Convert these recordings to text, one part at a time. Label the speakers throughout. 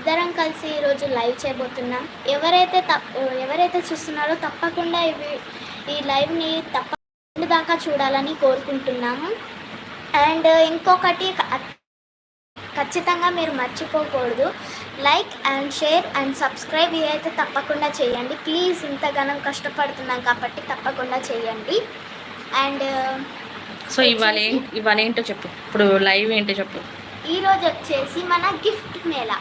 Speaker 1: ఇద్దరం కలిసి ఈరోజు లైవ్ చేయబోతున్నాం. ఎవరైతే తప్ ఎవరైతే చూస్తున్నారో తప్పకుండా ఇవి ఈ లైవ్ని తప్ప దాకా చూడాలని కోరుకుంటున్నాము. అండ్ ఇంకొకటి ఖచ్చితంగా మీరు మర్చిపోకూడదు. Like and share and subscribe ఇదైతే తప్పకుండా చేయండి. ప్లీజ్ ఇంతగానం కష్టపడుతున్నాం కాబట్టి తప్పకుండా చేయండి. అండ్
Speaker 2: సో ఇవాళ ఇవాళ ఏంటో చెప్పు. ఇప్పుడు లైవ్ ఏంటో చెప్పు.
Speaker 1: ఈరోజు వచ్చేసి మన గిఫ్ట్ మేళ.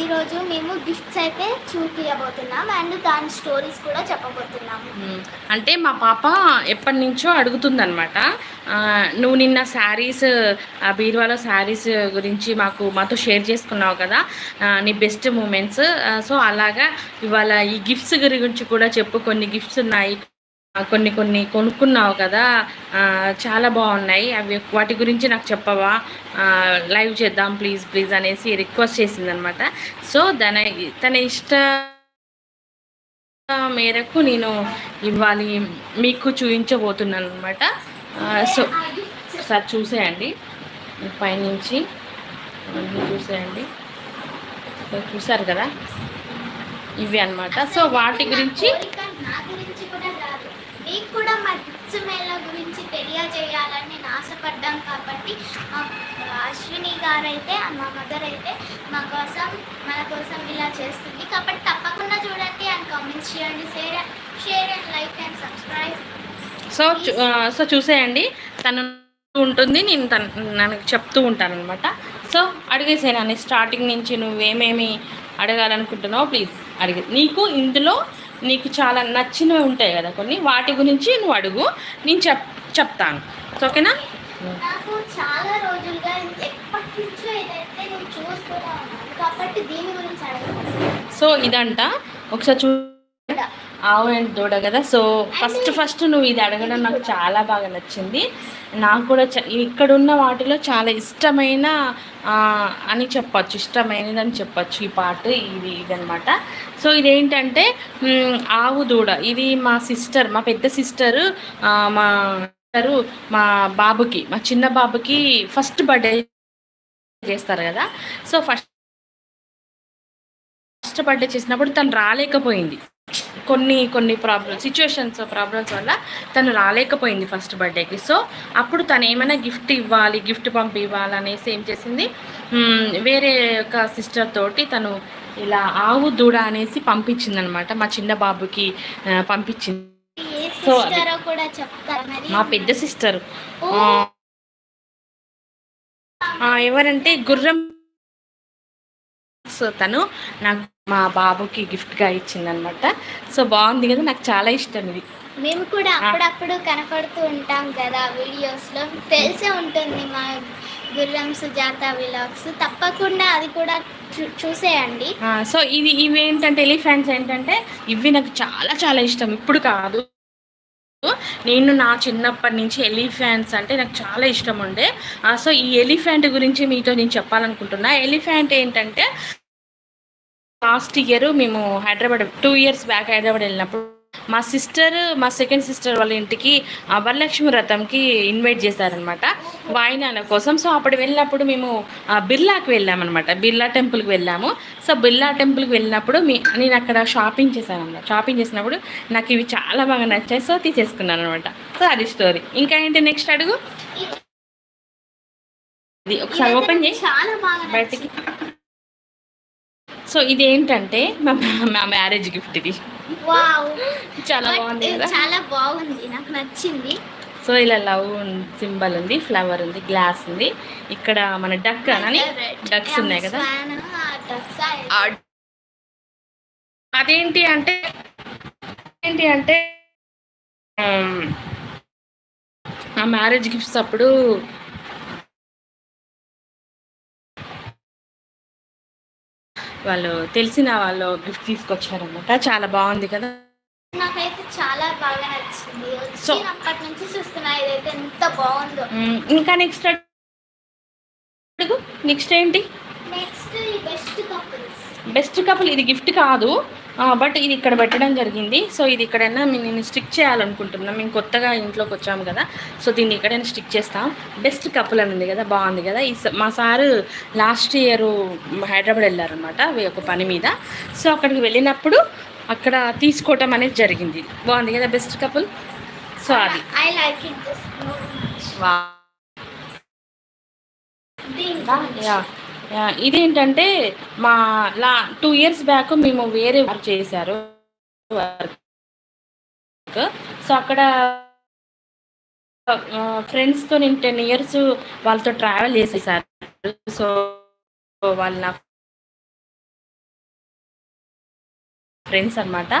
Speaker 1: ఈరోజు మేము గిఫ్ట్స్ అయితే చూపించబోతున్నాం అండ్ దాని స్టోరీస్ కూడా చెప్పబోతున్నాము.
Speaker 2: అంటే మా పాప ఎప్పటి నుంచో అడుగుతుందనమాట నువ్వు నిన్న శారీస్ ఆ బీరువాలో శారీస్ గురించి మాకు మాతో షేర్ చేసుకున్నావు కదా. నీ బెస్ట్ మూమెంట్స్ సో అలాగా ఇవాళ ఈ గిఫ్ట్స్ గురించి కూడా చెప్పు. కొన్ని గిఫ్ట్స్ ఉన్నాయి కొన్ని కొన్ని కొనుక్కున్నావు కదా చాలా బాగున్నాయి. అవి వాటి గురించి నాకు చెప్పవా? లైవ్ చేద్దాం ప్లీజ్ ప్లీజ్ అనేసి రిక్వెస్ట్ చేసిందనమాట. సో తన తన ఇష్ట మేరకు నేను ఇవ్వాలి మీకు చూపించబోతున్నాను అనమాట సో సార్ చూసేయండి. పైనుంచి చూసేయండి. చూసారు కదా? ఇవి అన్నమాట సో వాటి గురించి
Speaker 1: మీకు కూడా మా మేళ గురించి తెలియజేయాలని నేను ఆశపడ్డాం కాబట్టి అశ్విని గారు అయితే మా మదర్ అయితే మా కోసం మన కోసం ఇలా చేస్తుంది. కాబట్టి తప్పకుండా చూడండి అండ్ కామెంట్స్ చేయండి. Share share and like and subscribe.
Speaker 2: So chew- so చూసేయండి. తను ఉంటుంది నేను తన నాకు చెప్తూ ఉంటాను అనమాట సో అడిగేసేనాన్ని స్టార్టింగ్ నుంచి నువ్వేమేమి అడగాలనుకుంటున్నావు ప్లీజ్ అడిగి నీకు ఇందులో నీకు చాలా నచ్చినవి ఉంటాయి కదా కొన్ని వాటి గురించి నువ్వు అడుగు నేను చెప్ చెప్తాను. ఓకేనా?
Speaker 1: నాకు చాలా రోజులుగా ఎప్పటి నుంచో ఇదైతే నేను చూస్తూనే ఉన్నాను కాబట్టి దీని గురించి అడగను.
Speaker 2: సో ఇదంట. ఒకసారి చూ ఆవు అండ్ దూడ కదా. సో ఫస్ట్ ఫస్ట్ నువ్వు ఇది అడగడం నాకు చాలా బాగా నచ్చింది. నాకు కూడా చ- ఇక్కడున్న వాటిలో చాలా ఇష్టమైన అని చెప్పచ్చు ఇష్టమైనది అని చెప్పచ్చు ఈ పాట ఇది ఇదనమాట సో ఇదేంటంటే ఆవు దూడ. ఇది మా సిస్టర్ మా పెద్ద సిస్టర్ మా మా బాబుకి మా చిన్న బాబుకి ఫస్ట్ బర్త్డే చేస్తారు కదా. సో ఫస్ట్ ఫస్ట్ బర్త్డే చేసినప్పుడు తను రాలేకపోయింది. కొన్ని కొన్ని ప్రాబ్లమ్స్ సిచ్యువేషన్స్ ప్రాబ్లమ్స్ వల్ల తను రాలేకపోయింది ఫస్ట్ బర్త్డేకి సో అప్పుడు తను ఏమైనా గిఫ్ట్ ఇవ్వాలి గిఫ్ట్ పంపివ్వాలి అనేసి ఏం చేసింది? వేరే ఒక సిస్టర్ తోటి తను ఇలా ఆవు దూడ అనేసి పంపించింది అనమాట మా చిన్న బాబుకి పంపించింది. సో మా పెద్ద సిస్టర్ ఎవరంటే గుర్రం సో తను నాకు మా బాబుకి గిఫ్ట్గా ఇచ్చిందనమాట సో బాగుంది కదా నాకు చాలా ఇష్టం ఇది.
Speaker 1: మేము కూడా అప్పుడప్పుడు కనపడుతూ ఉంటాం కదా వీడియోస్లో తెలిసే ఉంటుంది మా గుర్రం సుజాత విలాగ్స్. తప్పకుండా అది కూడా చూసేయండి.
Speaker 2: సో ఇది ఇవి ఏంటంటే ఎలిఫెంట్స్ ఏంటంటే ఇవి నాకు చాలా చాలా ఇష్టం. ఇప్పుడు కాదు. నేను నా చిన్నప్పటి నుంచి ఎలిఫెంట్స్ అంటే నాకు చాలా ఇష్టం ఉండే. సో ఈ ఎలిఫెంట్ గురించి మీతో నేను చెప్పాలనుకుంటున్నా. ఎలిఫెంట్ ఏంటంటే లాస్ట్ ఇయర్ మేము Hyderabad two years back Hyderabad వెళ్ళినప్పుడు మా సిస్టర్ మా సెకండ్ సిస్టర్ వాళ్ళ ఇంటికి వరలక్ష్మి వ్రతంకి ఇన్వైట్ చేశారనమాట వాయినాల కోసం. సో అప్పుడు వెళ్ళినప్పుడు మేము బిర్లాకి వెళ్ళామన్నమాట. బిర్లా టెంపుల్కి వెళ్ళాము. సో బిర్లా టెంపుల్కి వెళ్ళినప్పుడు మీ నేను అక్కడ షాపింగ్ చేశాను అనమాట షాపింగ్ చేసినప్పుడు నాకు ఇవి చాలా బాగా నచ్చాయి. సో తీసేసుకున్నాను అనమాట సో అది స్టోరీ. ఇంకా ఏంటి నెక్స్ట్ అడుగు? ఇది ఒకసారి ఓపెన్ చేసి
Speaker 1: చాలా బాగా
Speaker 2: బయటికి. సో ఇది ఏంటంటే మా మా మ్యారేజ్ గిఫ్ట్ ఇది.
Speaker 1: వావ్.
Speaker 2: చాలా బాగుంది కదా.
Speaker 1: చాలా బాగుంది. నాకు నచ్చింది.
Speaker 2: సో ఇలా లవ్ సింబల్ ఉంది ఫ్లవర్ ఉంది గ్లాస్ ఉంది. ఇక్కడ మన డక్ అని డక్స్ ఉన్నాయి కదా. అదేంటి అంటే ఏంటి అంటే ఆ మ్యారేజ్ గిఫ్ట్స్ అప్పుడు వాళ్ళు తెలిసిన వాళ్ళు గిఫ్ట్ తీసుకొచ్చారన్నమాట. చాలా బాగుంది కదా.
Speaker 1: నాకైతే చాలా బాగా నచ్చింది.
Speaker 2: So-
Speaker 1: వచ్చినప్పటి నుంచి చూస్తున్నా ఇదైతే ఎంత బాగుందో.
Speaker 2: ఇంకా నెక్స్ట్ నెక్స్ట్ ఏంటి?
Speaker 1: Next best couples.
Speaker 2: Best couple ఇది గిఫ్ట్ కాదు. బట్ ఇది ఇక్కడ పెట్టడం జరిగింది. సో ఇది ఇక్కడైనా మేము నేను స్టిక్ చేయాలనుకుంటున్నాం. మేము కొత్తగా ఇంట్లోకి వచ్చాము కదా. సో దీన్ని ఎక్కడైనా స్టిక్ చేస్తాం. బెస్ట్ కపుల్ అని ఉంది కదా బాగుంది కదా. ఈ మా సారు లాస్ట్ ఇయర్ హైదరాబాద్ వెళ్ళారనమాట ఒక పని మీద. సో అక్కడికి వెళ్ళినప్పుడు అక్కడ తీసుకోవటం అనేది జరిగింది. బాగుంది కదా బెస్ట్ కపుల్ సో అది. యా, ఇదేంటంటే మా లా టూ ఇయర్స్ బ్యాక్ మేము వేరే వర్క్ చేశారు. వర్క్ సో అక్కడ ఫ్రెండ్స్తో నేను టెన్ ఇయర్స్ వాళ్ళతో ట్రావెల్ చేసేసారు సో వాళ్ళ నా ఫ్రెండ్స్ అనమాట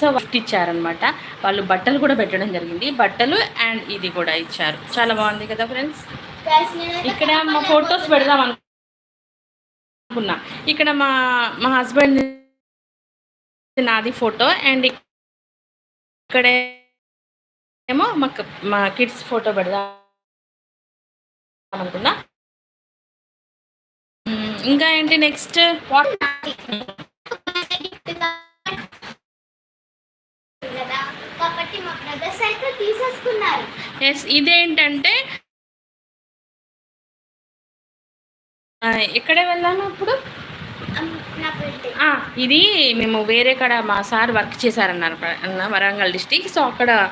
Speaker 2: సో గిఫ్ట్ ఇచ్చారనమాట వాళ్ళు బట్టలు కూడా పెట్టడం జరిగింది. బట్టలు అండ్ ఇది కూడా ఇచ్చారు. చాలా బాగుంది కదా ఫ్రెండ్స్ ఇక్కడ మా ఫొటోస్ పెడదాం అనుకున్నా. ఇక్కడ మా మా హస్బెండ్ నాది ఫోటో అండ్ ఇక్కడ ఏమో మా మా కిడ్స్ ఫోటో పెడదాం అనుకున్నా. ఇంకా ఏంటి నెక్స్ట్ ఎస్ ఇదేంటంటే ఎక్కడ వెళ్ళాము అప్పుడు? ఇది మేము వేరే కాడ మా సార్ వర్క్ చేశారన్నారు వరంగల్ డిస్టిక్. సో అక్కడ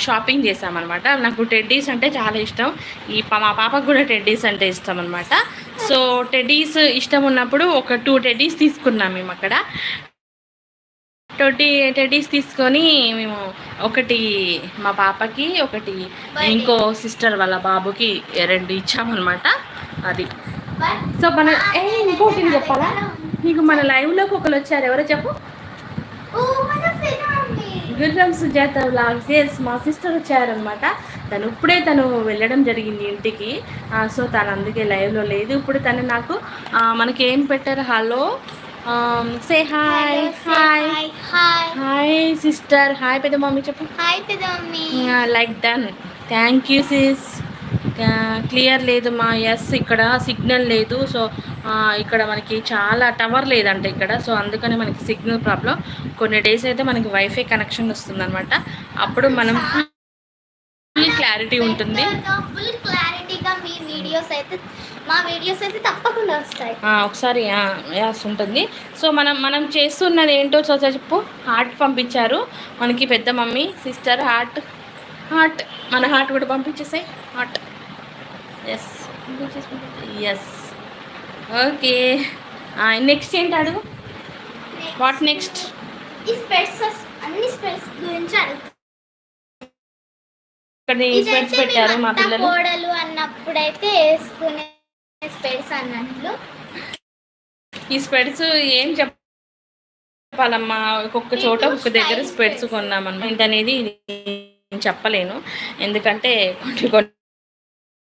Speaker 2: షాపింగ్ చేసామన్నమాట నాకు టెడ్డీస్ అంటే చాలా ఇష్టం. ఈ ప- మా పాపకు కూడా టెడ్డీస్ అంటే ఇష్టం అనమాట సో టెడ్డీస్ ఇష్టం ఉన్నప్పుడు ఒక టూ టెడ్డీస్ తీసుకున్నాం మేము అక్కడ. ట్వంటీ టెడ్డీస్ తీసుకొని మేము ఒకటి మా పాపకి ఒకటి ఇంకో సిస్టర్ వాళ్ళ బాబుకి రెండు ఇచ్చామన్నమాట. అది. సో మన ఏ ఇంకోటి చెప్పాలా? నీకు మన లైవ్లోకి ఒకరు వచ్చారు ఎవరో చెప్పు. గుర్రం సుజాత వ్లాగ్స్ ఎస్ మా సిస్టర్ వచ్చారనమాట తను ఇప్పుడే తను వెళ్ళడం జరిగింది ఇంటికి. సో తను అందుకే లైవ్లో లేదు. ఇప్పుడు తను నాకు మనకి ఏం పెట్టారు? Hello. Say hi hi
Speaker 1: hi
Speaker 2: sister hi పెద్ద మమ్మీ చెప్పు.
Speaker 1: Hi పెదమ్మి
Speaker 2: like done thank you sis clear లేదు మా ఎస్ ఇక్కడ సిగ్నల్ లేదు. సో ఇక్కడ మనకి చాలా టవర్ లేదంట ఇక్కడ. సో అందుకని మనకి సిగ్నల్ ప్రాబ్లం. కొన్ని డేస్ అయితే మనకి వైఫై కనెక్షన్ వస్తుందన్నమాట. అప్పుడు మనం ఫుల్ క్లారిటీ ఉంటుంది.
Speaker 1: ఫుల్ క్లారిటీగా మీ వీడియోస్ అయితే మా వీడియోస్ అయితే తప్పకుండా వస్తాయి.
Speaker 2: ఆ, ఒకసారి యాస్ ఉంటుంది. సో మనం మనం చేస్తున్నది ఏంటో సో చెప్పు. హార్ట్ పంపించారు. మనకి పెద్ద మమ్మీ సిస్టర్ హార్ట్ హార్ట్ మన హార్ట్ కూడా పంపించేసాయి. Heart yes yes okay next ఏంటి అడుగు వాట్ నెక్స్ట్
Speaker 1: స్పెట్స్ అన్ని స్పెట్స్ గురించి
Speaker 2: ఇక్కడ స్పెట్స్ పెట్టారు మా పిల్లలు?
Speaker 1: కోడలు అన్నప్పుడైతే వేసుకునే స్పెట్స్ అన్నట్లు.
Speaker 2: ఈ స్పెడ్స్ ఏం చెప్పాలమ్మా? ఒక్కొక్క చోట ఒక్కొక్క దగ్గర స్పెడ్స్ కొన్నామన్నమాట. నేను చెప్పలేను. ఎందుకంటే కొన్ని కొన్ని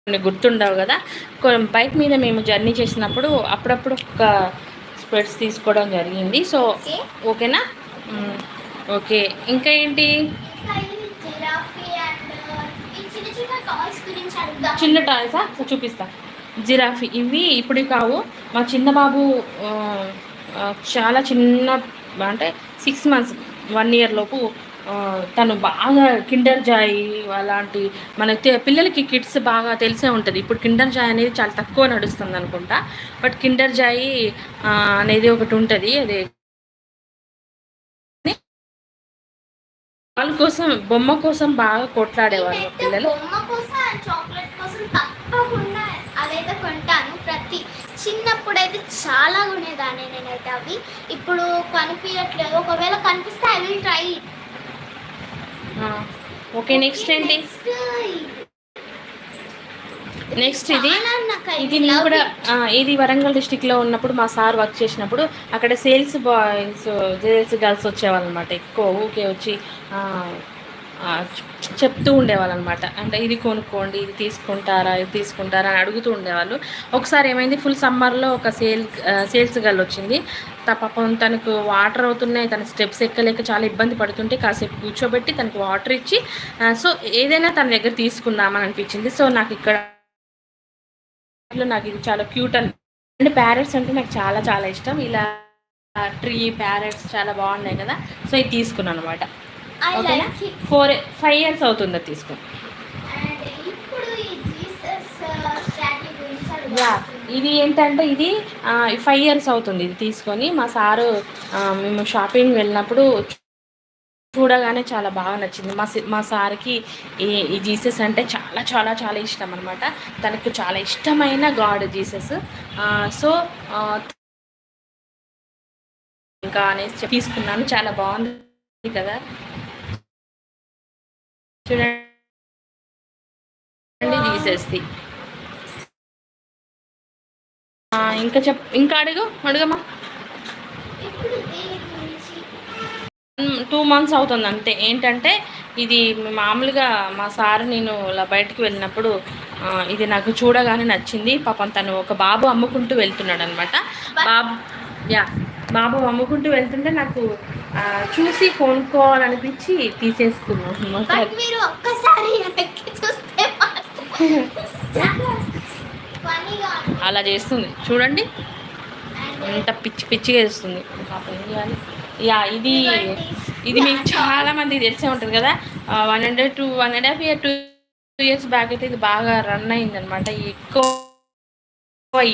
Speaker 2: గుర్తుండవు కదా. కొన్ని బైక్ మీద మేము జర్నీ చేసినప్పుడు అప్పుడప్పుడు ఒక స్పెడ్స్ తీసుకోవడం జరిగింది. సో ఓకేనా? ఓకే. ఇంకా ఏంటి?
Speaker 1: చిన్న టాయ్సా?
Speaker 2: చూపిస్తా. జిరాఫీ. ఇవి ఇప్పుడు కావు. మా చిన్న బాబు చాలా చిన్న అంటే సిక్స్ మంత్స్ వన్ ఇయర్ లోపు తను బాగా కిండర్ జాయ్ అలాంటి మనకి పిల్లలకి కిడ్స్ బాగా తెలిసే ఉంటుంది. ఇప్పుడు కిండర్ జాయ్ అనేది చాలా తక్కువ నడుస్తుంది అనుకుంటా. బట్ కిండర్ జాయ్ అనేది ఒకటి ఉంటుంది. అది వాళ్ళ కోసం బొమ్మ కోసం బాగా కొట్లాడేవాళ్ళు పిల్లలు.
Speaker 1: బొమ్మ కోసం చాక్లెట్ కోసం తప్పకుండా అదైతే కొంటాను. ప్రతి చిన్నప్పుడు అయితే చాలా కొనేదాన్ని నేనైతే అవి. ఇప్పుడు కనిపించట్లేదు ఒకవేళ కనిపిస్తే ఐ విల్ ట్రై
Speaker 2: ఆ, ఓకే నెక్స్ట్ ఏంటి? నెక్స్ట్ ఇది. ఇది నేను కూడా ఇది వరంగల్ డిస్టిక్లో ఉన్నప్పుడు మా సార్ వర్క్ చేసినప్పుడు అక్కడ సేల్స్ బాయ్స్ సేల్స్ గర్ల్స్ వచ్చేవాళ్ళు అనమాట ఎక్కువ. ఊకే వచ్చి చెప్తూ ఉండేవాళ్ళు అనమాట అంటే ఇది కొనుక్కోండి ఇది తీసుకుంటారా ఇది తీసుకుంటారా అని అడుగుతూ ఉండేవాళ్ళు. ఒకసారి ఏమైంది ఫుల్ సమ్మర్లో ఒక సేల్ సేల్స్ గల్ వచ్చింది. పాపం తనకు వాటర్ అవుతున్నాయి తన స్టెప్స్ ఎక్కలేక చాలా ఇబ్బంది పడుతుంటే కాసేపు కూర్చోబెట్టి తనకు వాటర్ ఇచ్చి సో ఏదైనా తన దగ్గర తీసుకుందామని అనిపించింది. సో నాకు ఇక్కడ నాకు ఇది చాలా క్యూట్ అని అంటే ప్యారెట్స్ అంటే నాకు చాలా చాలా ఇష్టం. ఇలా ట్రీ ప్యారెట్స్ చాలా బాగున్నాయి కదా. సో ఇది తీసుకున్నాను అనమాట ఓకేనా ఫోర్ ఫైవ్ ఇయర్స్ అవుతుంది
Speaker 1: స్టాట్యూ గురించి
Speaker 2: యా. ఇది ఏంటంటే ఇది ఫైవ్ ఇయర్స్ అవుతుంది ఇది తీసుకొని. మా సారు మేము షాపింగ్ వెళ్ళినప్పుడు చూడగానే చాలా బాగా నచ్చింది. మా సి- మా సార్కి ఈ ఈ జీసస్ అంటే చాలా చాలా చాలా ఇష్టం అనమాట తనకు చాలా ఇష్టమైన గాడ్ జీసస్. సో ఇంకా అనేసి తీసుకున్నాను. చాలా బాగుంది కదా. చూడండి జీసస్ది ఆ, ఇంకా చెప్ ఇంకా అడుగు అడుగమ్మా. టూ మంత్స్ అవుతుంది అంతే. ఏంటంటే ఇది మామూలుగా మా సార్ నేను ఇలా బయటకు వెళ్ళినప్పుడు ఇది నాకు చూడగానే నచ్చింది. పాపం తను ఒక బాబు అమ్ముకుంటూ వెళ్తున్నాడు అనమాట బాబు యా. బాబు అమ్ముకుంటూ వెళ్తుంటే నాకు చూసి కొనుక్కోవాలనిపించి తీసేసుకున్నాను
Speaker 1: మీరు ఒక్కసారి చూస్తే ఉంది.
Speaker 2: అలా చేస్తుంది. చూడండి. అంత పిచ్చి పిచ్చిగా చేస్తుంది. యా ఇది ఇది మీకు చాలా మందికి తెలిసే ఉంటుంది కదా. One hundred two one and half year two years back అయితే ఇది బాగా రన్ అయింది అనమాట ఎక్కువ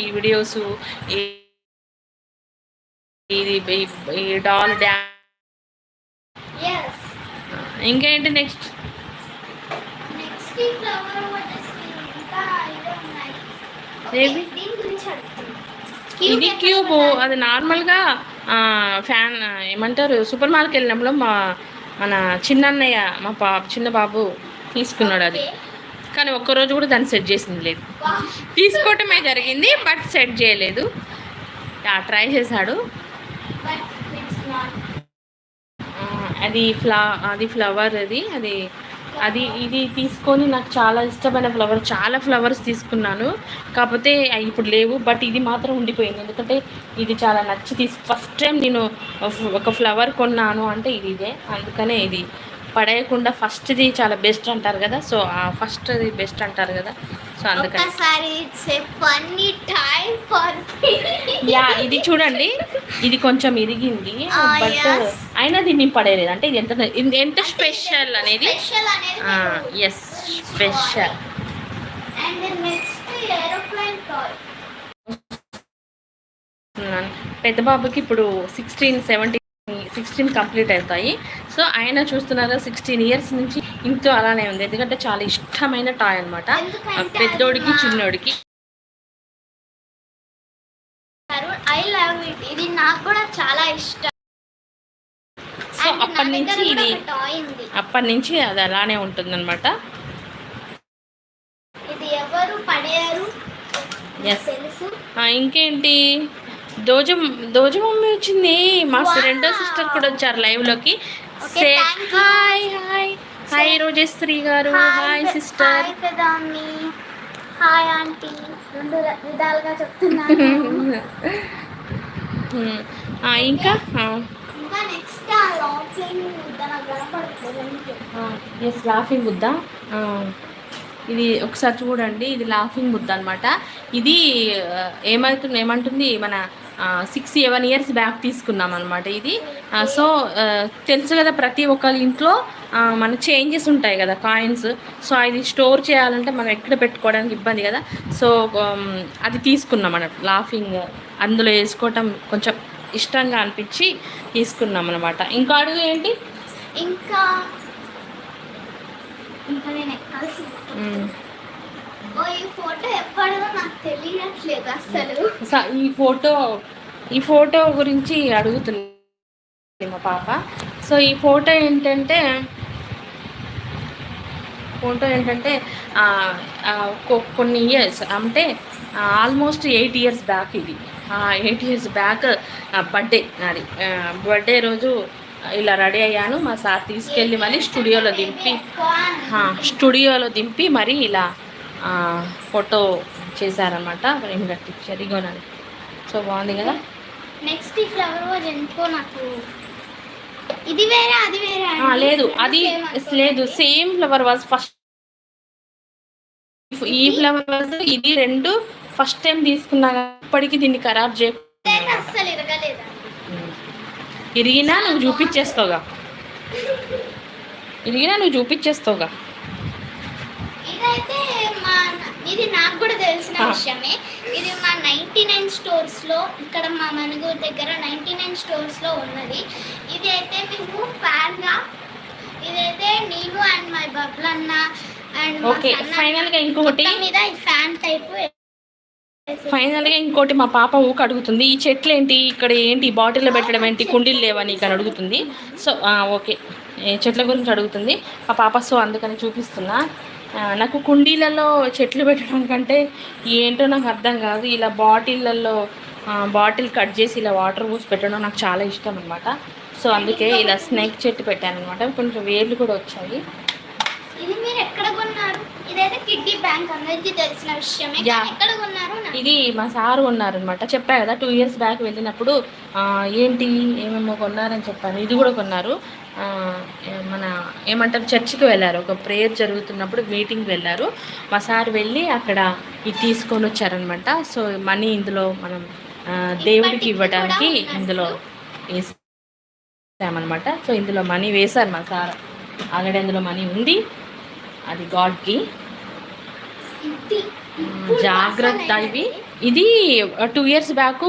Speaker 2: ఈ వీడియోస్ ఇది డాల్ డ్యా
Speaker 1: yes.
Speaker 2: ఇంకేంటి నెక్స్ట్ ఇది క్యూబ్ అది నార్మల్గా ఫ్యాన్ ఏమంటారు సూపర్ మార్కెట్ వెళ్ళినప్పుడు మా మన చిన్నన్నయ్య మా పా చిన్న బాబు తీసుకున్నాడు అది. కానీ ఒక్కరోజు కూడా దాన్ని సెట్ చేసింది లేదు. తీసుకోవటమే జరిగింది బట్ సెట్ చేయలేదు. ట్రై చేశాడు. అది ఫ్లా అది ఫ్లవర్ అది అది అది ఇది తీసుకొని నాకు చాలా ఇష్టమైన ఫ్లవర్ చాలా ఫ్లవర్స్ తీసుకున్నాను. కాకపోతే ఇప్పుడు లేవు బట్ ఇది మాత్రం ఉండిపోయింది. ఎందుకంటే ఇది చాలా నచ్చి తీసు ఫస్ట్ టైం నేను ఒక ఫ్లవర్ కొన్నాను అంటే ఇది ఇదే. అందుకనే ఇది పడేయకుండా ఫస్ట్ది చాలా బెస్ట్ అంటారు కదా సో ఫస్ట్ది బెస్ట్ అంటారు కదా. సో అందుకని. యా ఇది చూడండి. ఇది కొంచెం ఇరిగింది
Speaker 1: Ah,
Speaker 2: బట్. అయినా దీన్ని పడేయలేదు. అంటే ఇది ఎంత ఎంత స్పెషల్ అనేది? ఎస్ స్పెషల్
Speaker 1: ఏరోప్లేన్ టాయ్
Speaker 2: పెద్ద బాబుకి ఇప్పుడు సిక్స్టీన్ సెవెంటీన్ సిక్స్టీన్ కంప్లీట్ అవుతాయి. సో ఆయన చూస్తున్నారా సిక్స్టీన్ ఇయర్స్ నుంచి ఇంట్లో అలానే ఉంది. ఎందుకంటే చాలా ఇష్టమైన టాయ్ అనమాట పెద్దోడికి చిన్నోడికి.
Speaker 1: ఐ లవ్ ఇట్ ఇది నాకు కూడా చాలా ఇష్టం.
Speaker 2: సో అప్పటి నుంచి ఇది అప్పటి నుంచి అది అలానే ఉంటుందన్నమాట.
Speaker 1: ఇది ఎవరు పడేయరు?
Speaker 2: ఎస్
Speaker 1: తెలుసు.
Speaker 2: ఇంకేంటి? దోజం దోజ మమ్మీ వచ్చింది. మా. రెండో సిస్టర్ కూడా వచ్చారు
Speaker 1: లైవ్లోకి.
Speaker 2: Hi hi. Hi Rojeshwari garu. Hi sister.
Speaker 1: Hi aunty. రెండు విధాలుగా చెప్తున్నాను.
Speaker 2: ఇంకా? ఎస్ లాఫింగ్ ఆ, ఇది ఒకసారి చూడండి ఇది లాఫింగ్ బుద్ధ అనమాట ఇది ఏమవుతుంది ఏమంటుంది మన సిక్స్ సెవెన్ ఇయర్స్ బ్యాక్ తీసుకున్నాం అనమాట ఇది. సో తెలుసు కదా ప్రతి ఒక్కరి ఇంట్లో మన చేంజెస్ ఉంటాయి కదా కాయిన్స్ సో అది స్టోర్ చేయాలంటే మనం ఎక్కడ పెట్టుకోవడానికి ఇబ్బంది కదా. సో um, అది తీసుకున్నాం అన్నట్టు లాఫింగ్ అందులో వేసుకోవటం కొంచెం ఇష్టంగా అనిపించి తీసుకున్నాం అనమాట ఇంకా అడుగు ఏంటి?
Speaker 1: ఇంకా ఇంకా నేను ఎక్కాల్సి ఓ ఈ ఫోటో నాకు తెలియట్లేదు అసలు
Speaker 2: స- ఈ ఫోటో ఈ ఫోటో గురించి అడుగుతుంది మా పాప. సో ఈ ఫోటో ఏంటంటే ఫోటో ఏంటంటే కొన్ని ఇయర్స్ అంటే ఆల్మోస్ట్ ఎయిట్ ఇయర్స్ బ్యాక్ ఇది. ఎయిట్ ఇయర్స్ బ్యాక్ బర్త్డే నాది బర్త్డే రోజు ఇలా రెడీ అయ్యాను. మా సార్ తీసుకెళ్ళి మళ్ళీ స్టూడియోలో దింపి స్టూడియోలో దింపి మరి ఇలా ఫోటో చేశారనమాట ఫ్రేమ్ కట్టించారు? ఇగోనండి సో బాగుంది కదా?
Speaker 1: నెక్స్ట్ ఈ ఫ్లవర్ వాజ్ ఎందుకో నాకు. ఇది వేరే అది వేరే.
Speaker 2: లేదు. అది. లేదు. Same flower vase first. ఈ ఫ్లవర్ వాజ్ ఇది రెండు ఫస్ట్ టైం తీసుకున్నా ఇప్పటికీ దీన్ని ఖరాబ్ చేయకుండా ఇరిగినా నువ్వు చూపించేస్తావుగా. ఇరిగినా నువ్వు చూపించేస్తావుగా.
Speaker 1: ఇదైతే మా ఇది నాకు కూడా తెలిసిన. విషయమే. ఇది మా నైంటీ నైన్ స్టోర్స్లో ఇక్కడ మా మనుగూరు దగ్గర నైంటీ నైన్ స్టోర్స్లో ఉన్నది. ఇది అయితే మేము ఫ్యాన్గా ఇదైతే నేను అండ్ మై బబ్లన్న అండ్
Speaker 2: ఓకే ఫైనల్గా ఇంకొకటి.
Speaker 1: మీద ఫ్యాన్ టైప్
Speaker 2: ఫైనల్గా ఇంకోటి మా పాప ఊక అడుగుతుంది ఈ చెట్లు ఏంటి ఇక్కడ ఏంటి? బాటిల్లో పెట్టడం ఏంటి? కుండీలు లేవని ఇక్కడ అడుగుతుంది. So okay. చెట్ల గురించి అడుగుతుంది. మా పాప సో అందుకని చూపిస్తున్నా. నాకు కుండీలలో చెట్లు పెట్టడం కంటే ఏంటో నాకు అర్థం కాదు. ఇలా బాటిళ్ళల్లో బాటిల్ కట్ చేసి ఇలా వాటర్ పోసి పెట్టడం నాకు చాలా ఇష్టం అనమాట సో అందుకే ఇలా స్నేక్ చెట్టు పెట్టాను అనమాట కొంచెం వేర్లు కూడా వచ్చాయి.
Speaker 1: ఇది మీరు ఎక్కడ కొన్నారు? ఇదైతే కిడ్డీ బ్యాంక్ అందరికీ తెలిసిన విషయమే.
Speaker 2: యా.
Speaker 1: కానీ ఎక్కడ కొన్నారు నాకు
Speaker 2: ఇది మా సార్ కొన్నారనమాట చెప్పా కదా టూ ఇయర్స్ బ్యాక్ వెళ్ళినప్పుడు ఆ, ఏంటి ఏమేమో కొన్నారని చెప్పాను. ఇది కూడా కొన్నారు. ఆ, మన ఏమంటారు చర్చికి వెళ్ళారు. ఒక ప్రేయర్ జరుగుతున్నప్పుడు మీటింగ్కి వెళ్ళారు. మా సార్ వెళ్ళి అక్కడ ఇది తీసుకొని వచ్చారనమాట సో మనీ ఇందులో మనం ఆ, దేవుడికి ఇవ్వడానికి ఇందులో వేసామన్నమాట. సో ఇందులో మనీ వేశారు మా సార్. ఆల్రెడీ అందులో మనీ ఉంది. అది గాడ్కి జాగ్రత్త ఇవి. ఇది టూ ఇయర్స్ బ్యాక్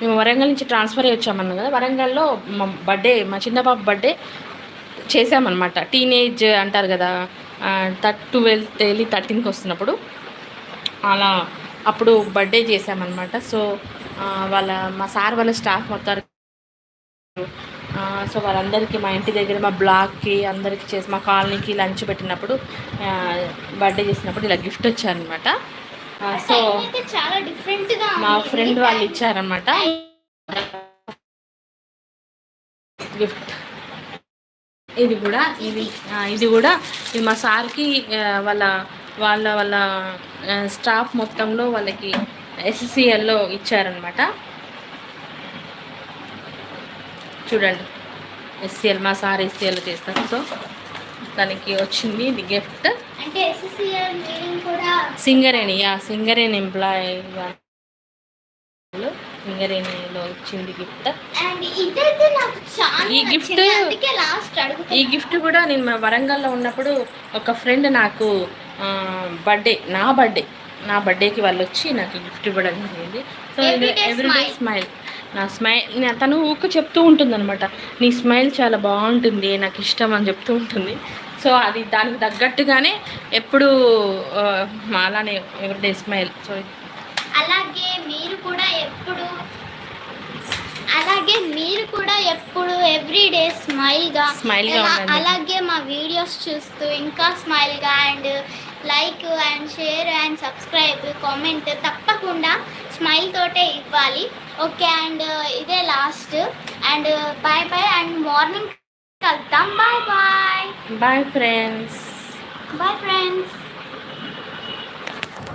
Speaker 2: మేము వరంగల్ నుంచి ట్రాన్స్ఫర్ అయ్యి వచ్చామన్నాం కదా. వరంగల్లో మా బర్త్డే మా చిన్న పాప బర్త్డే చేసామన్నమాట టీనేజ్ అంటారు కదా థర్ట్ ట్వెల్త్ వెళ్ళి థర్టీన్కి వస్తున్నప్పుడు. అలా అప్పుడు బర్త్డే చేసామన్నమాట సో వాళ్ళ మా సార్ వాళ్ళ స్టాఫ్ మొత్తం సో వాళ్ళందరికీ మా ఇంటి దగ్గర మా బ్లాక్కి అందరికీ చేసి మా కాలనీకి లంచ్ పెట్టినప్పుడు బర్త్డే చేసినప్పుడు ఇలా గిఫ్ట్ వచ్చారనమాట. సో మా. ఫ్రెండ్ వాళ్ళు ఇచ్చారనమాట. గిఫ్ట్. ఇది కూడా ఇది ఇది కూడా ఇది మా సార్కి వాళ్ళ వాళ్ళ వాళ్ళ స్టాఫ్ మొత్తంలో వాళ్ళకి ఎస్ఎస్సిఎల్లో ఇచ్చారనమాట. చూడండి. ఎస్సీఎల్ మా సార్ ఎస్సీఎల్ చేస్తారు. సో దానికి వచ్చింది ఇది gift Singareni yeah Singareni employee సింగరేణిలో ఇచ్చింది గిఫ్ట్ ఈ
Speaker 1: అడుగుతా
Speaker 2: ఈ గిఫ్ట్ కూడా నేను మా వరంగల్లో ఉన్నప్పుడు ఒక ఫ్రెండ్ నాకు బర్త్డే నా బర్త్డే నా బర్త్డేకి వాళ్ళు వచ్చి నాకు గిఫ్ట్ ఇవ్వడం జరిగింది. So everyday. స్మైల్ నా స్మైల్ తను ఊక చెప్తూ ఉంటుందన్నమాట. నీ స్మైల్ చాలా బాగుంటుంది నాకు ఇష్టం అని చెప్తూ ఉంటుంది. సో అది దానికి తగ్గట్టుగానే ఎప్పుడు అలానే ఎవ్రీడే స్మైల్ సో
Speaker 1: అలాగే మీరు కూడా ఎప్పుడు అలాగే మీరు కూడా ఎప్పుడు ఎవ్రీ డే స్మైల్గా
Speaker 2: Smile గా
Speaker 1: ఎలా-
Speaker 2: ఉండండి.
Speaker 1: అలాగే మా వీడియోస్ చూస్తూ ఇంకా స్మైల్గా and like and share and subscribe comment తప్పకుండా స్మైల్ తోటే ఇవ్వాలి. ఓకే అండ్ ఇదే last. And bye bye and morning కలుద్దాం. Bye bye
Speaker 2: bye friends
Speaker 1: bye friends